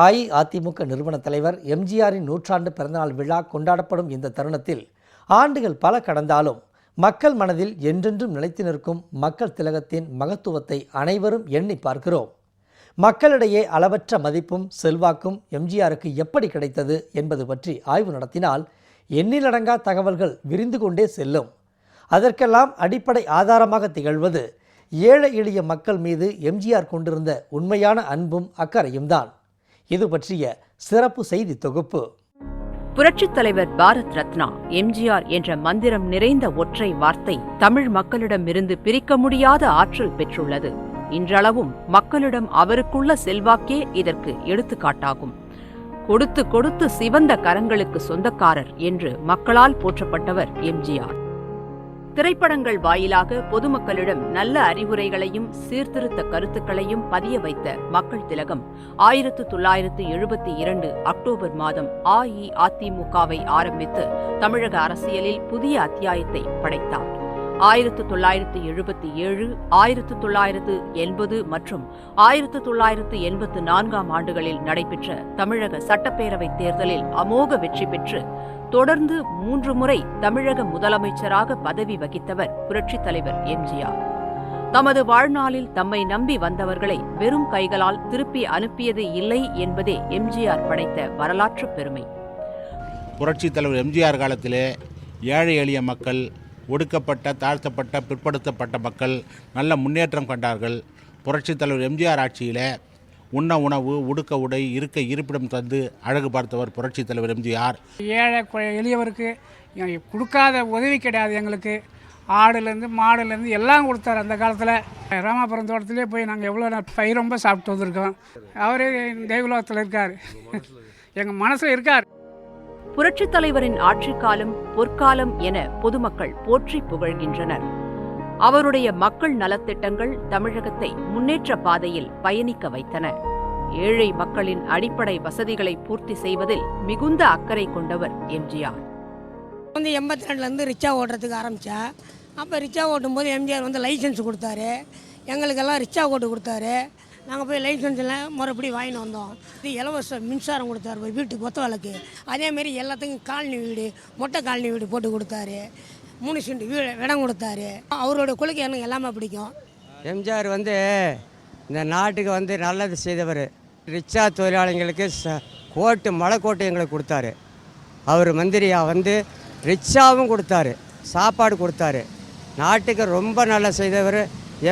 அஇஅதிமுக நிறுவன தலைவர் எம்ஜிஆரின் நூற்றாண்டு பிறந்தநாள் விழா கொண்டாடப்படும் இந்த தருணத்தில் ஆண்டுகள் பல கடந்தாலும் மக்கள் மனதில் என்றென்றும் நிலைத்து நிற்கும் மக்கள் திலகத்தின் மகத்துவத்தை அனைவரும் எண்ணி பார்க்கிறோம். மக்களிடையே அளவற்ற மதிப்பும் செல்வாக்கும் எம்ஜிஆருக்கு எப்படி கிடைத்தது என்பது பற்றி ஆய்வு நடத்தினால் எண்ணிலடங்கா தகவல்கள் விரிந்து கொண்டே செல்லும். அதற்கெல்லாம் அடிப்படை ஆதாரமாக திகழ்வது ஏழை எளிய மக்கள் மீது எம்ஜிஆர் கொண்டிருந்த உண்மையான அன்பும் அக்கறையும் தான் இது பற்றிய சிறப்பு செய்தி தொகுப்பு. புரட்சித் தலைவர் பாரத் ரத்னா எம்ஜிஆர் என்ற மந்திரம் நிறைந்த ஒற்றை வார்த்தை தமிழ் மக்களிடமிருந்து பிரிக்க முடியாத ஆற்றல் பெற்றுள்ளது. இன்றளவும் மக்களிடம் அவருக்குள்ள செல்வாக்கே இதற்கு எடுத்துக்காட்டாகும். கொடுத்து கொடுத்து சிவந்த கரங்களுக்கு சொந்தக்காரர் என்று மக்களால் போற்றப்பட்டவர் எம்ஜிஆர். திரைப்படங்கள் வாயிலாக பொதுமக்களிடம் நல்ல அறிவுரைகளையும் சீர்திருத்த கருத்துக்களையும் பதிய வைத்த மக்கள் திலகம் ஆயிரத்து தொள்ளாயிரத்து எழுபத்தி இரண்டு அக்டோபர் மாதம் அஇஅதிமுகவை ஆரம்பித்து தமிழக அரசியலில் புதிய அத்தியாயத்தை படைத்தார். ஆயிரத்து தொள்ளாயிரத்து எழுபத்தி ஏழு ஆயிரத்து தொள்ளாயிரத்து எண்பது மற்றும் ஆயிரத்து தொள்ளாயிரத்து எண்பத்து நான்காம் ஆண்டுகளில் நடைபெற்ற தமிழக சட்டப்பேரவைத் தேர்தலில் அமோக வெற்றி பெற்று தொடர்ந்து மூன்று முறை தமிழக முதலமைச்சராக பதவி வகித்தவர் புரட்சித் தலைவர் எம்ஜிஆர். தமது வாழ்நாளில் தம்மை நம்பி வந்தவர்களை வெறும் கைகளால் திருப்பி அனுப்பியது இல்லை என்பதே எம்ஜிஆர் படைத்த வரலாற்று பெருமை. புரட்சித் தலைவர் எம்ஜிஆர் காலத்திலே ஏழை எளிய மக்கள் ஒடுக்கப்பட்ட தாழ்த்தப்பட்ட பிற்படுத்தப்பட்ட மக்கள் நல்ல முன்னேற்றம் கண்டார்கள். புரட்சித் தலைவர் எம்ஜிஆர் ஆட்சியில் உண்ண உணவு உடுக்க உடை இருக்க இருப்பிடம் தந்து அழகு பார்த்தவர் புரட்சித் தலைவர் எம்ஜிஆர். ஏழை கொ- எளியவருக்கு கொடுக்காத உதவி கிடையாது எங்களுக்கு. ஆடுலேருந்து மாடுலேருந்து எல்லாம் கொடுத்தாரு அந்த காலத்தில். ராமாபுரம் தோட்டத்திலே போய் நாங்கள் எவ்வளோ நாள் பயிர் ரொம்ப சாப்பிட்டு வந்திருக்கோம். அவரே தெய்வலோகத்தில் இருக்கார். எங்கள் மனசில் இருக்கார். புரட்சித் தலைவரின் ஆட்சிக் காலம் பொற்காலம் என பொதுமக்கள் போற்றி புகழ்கின்றனர். அவருடைய மக்கள் நலத்திட்டங்கள் தமிழகத்தை முன்னேற்ற பாதையில் பயணிக்க வைத்தன. ஏழை மக்களின் அடிப்படை வசதிகளை பூர்த்தி செய்வதில் மிகுந்த அக்கறை கொண்டவர் எம்ஜிஆர். வந்து எண்பத்தி ரெண்டுலேருந்து ரிக்ஷா ஓட்டுறதுக்கு ஆரம்பித்தா அப்போ ரிக்ஷா ஓட்டும்போது எம்ஜிஆர் வந்து லைசன்ஸ் கொடுத்தாரு. எங்களுக்கெல்லாம் ரிக்ஷா ஓட்டு கொடுத்தாரு. நாங்கள் போய் லைசன்ஸில் எல்லாம் வாங்கிட்டு வந்தோம். இது இலவச மின்சாரம் கொடுத்தாரு போய் வீட்டுக்கு ஒத்த விளக்கு. அதேமாரி எல்லாத்துக்கும் காலனி வீடு மொட்டை காலனி வீடு போட்டு கொடுத்தாரு. மூணு சென்ட் வீடு இடம் கொடுத்தாரு. அவரோட கொள்கை எனக்கு எல்லாமே பிடிக்கும். எம்ஜிஆர் வந்து இந்த நாட்டுக்கு வந்து நல்லது செய்தவர். ரிக்ஷா தொழிலாளிங்களுக்கு ச கோட்டு மலை கோட்டை எங்களுக்கு கொடுத்தாரு. அவர் மந்திரியாக வந்து ரிக்ஷாவும் கொடுத்தாரு சாப்பாடு கொடுத்தாரு. நாட்டுக்கு ரொம்ப நல்லா செய்தவர்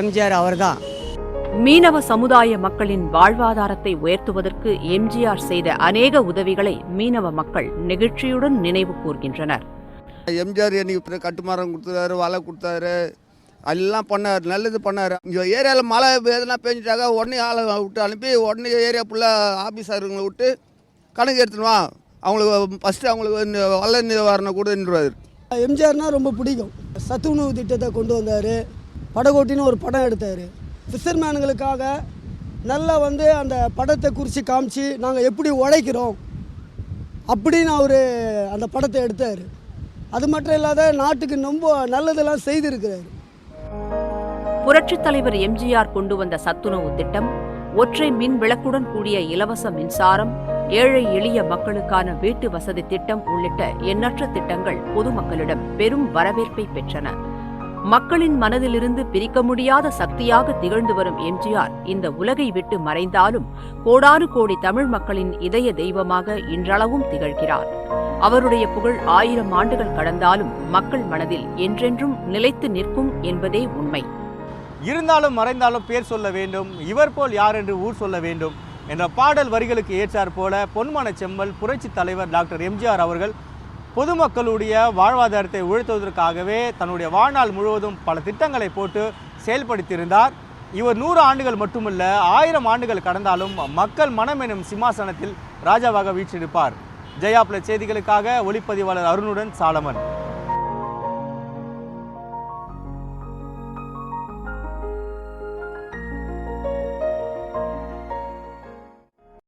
எம்ஜிஆர் அவர்தான். மீனவ சமுதாய மக்களின் வாழ்வாதாரத்தை உயர்த்துவதற்கு எம்ஜிஆர் செய்த அநேக உதவிகளை மீனவ மக்கள் நெகிழ்ச்சியுடன் நினைவு கூர்கின்றனர். எம்ஜிஆர் எனக்கு கட்டுமரம் கொடுத்தாரு வலை கொடுத்தாரு. எல்லாம் பண்ணார் நல்லது பண்ணார். இங்கே ஏரியாவில் மழை எதனா பெஞ்சிட்டாக்க உடனே ஆளை விட்டு அனுப்பி உடனே ஏரியா ஃபுல்லாக ஆஃபீஸருங்களை விட்டு கணக்கு எடுத்துன்னு அவங்களுக்கு ஃபஸ்ட்டு அவங்களுக்கு இந்த வல்ல நிவாரணம் கூட நின்றுவார். எம்ஜிஆர்னால் ரொம்ப பிடிக்கும். சத்து உணவு திட்டத்தை கொண்டு வந்தார். படகோட்டின்னு ஒரு படம் எடுத்தார். ஃபிஷர்மேனுங்களுக்காக நல்லா வந்து அந்த படத்தை குறித்து காமிச்சு நாங்கள் எப்படி உழைக்கிறோம் அப்படின்னு அவர் அந்த படத்தை எடுத்தார். அது மட்டும் இல்லாத நாட்டுக்கு ரொம்ப நல்லதெல்லாம் செய்திருக்கிறார். புரட்சித் தலைவர் எம்ஜிஆர் கொண்டு வந்த சத்துணவு திட்டம் ஒற்றை மின் விளக்குடன் கூடிய இலவச மின்சாரம் ஏழை எளிய மக்களுக்கான வீட்டு வசதி திட்டம் உள்ளிட்ட எண்ணற்ற திட்டங்கள் பொதுமக்களிடம் பெரும் வரவேற்பை பெற்றன. மக்களின் மனதிலிருந்து பிரிக்க முடியாத சக்தியாக திகழ்ந்து வரும் எம்ஜிஆர் இந்த உலகை விட்டு மறைந்தாலும் கோடானு கோடி தமிழ் மக்களின் இதய தெய்வமாக இன்றளவும் திகழ்கிறார். அவருடைய புகழ் ஆயிரம் ஆண்டுகள் கடந்தாலும் மக்கள் மனதில் என்றென்றும் நிலைத்து நிற்கும் என்பதே உண்மை. இருந்தாலும் மறைந்தாலும் பேர் சொல்ல வேண்டும் இவர் போல் யார் என்று ஊர் சொல்ல வேண்டும் என்ற பாடல் வரிகளுக்கு ஏற்றாற் போல பொன்மான செம்மல் புரட்சி தலைவர் டாக்டர் எம்ஜிஆர் அவர்கள் பொதுமக்களுடைய வாழ்வாதாரத்தை உயர்த்துவதற்காகவே தன்னுடைய வாழ்நாள் முழுவதும் பல திட்டங்களை போட்டு செயல்படுத்தியிருந்தார். இவர் நூறு ஆண்டுகள் மட்டுமல்ல ஆயிரம் ஆண்டுகள் கடந்தாலும் மக்கள் மனம் எனும் சிம்மாசனத்தில் ராஜாவாக வீற்றிருப்பார். ஜெயா பிளஸ் செய்திகளுக்காக ஒளிப்பதிவாளர் அருணுடன் சாலமன்.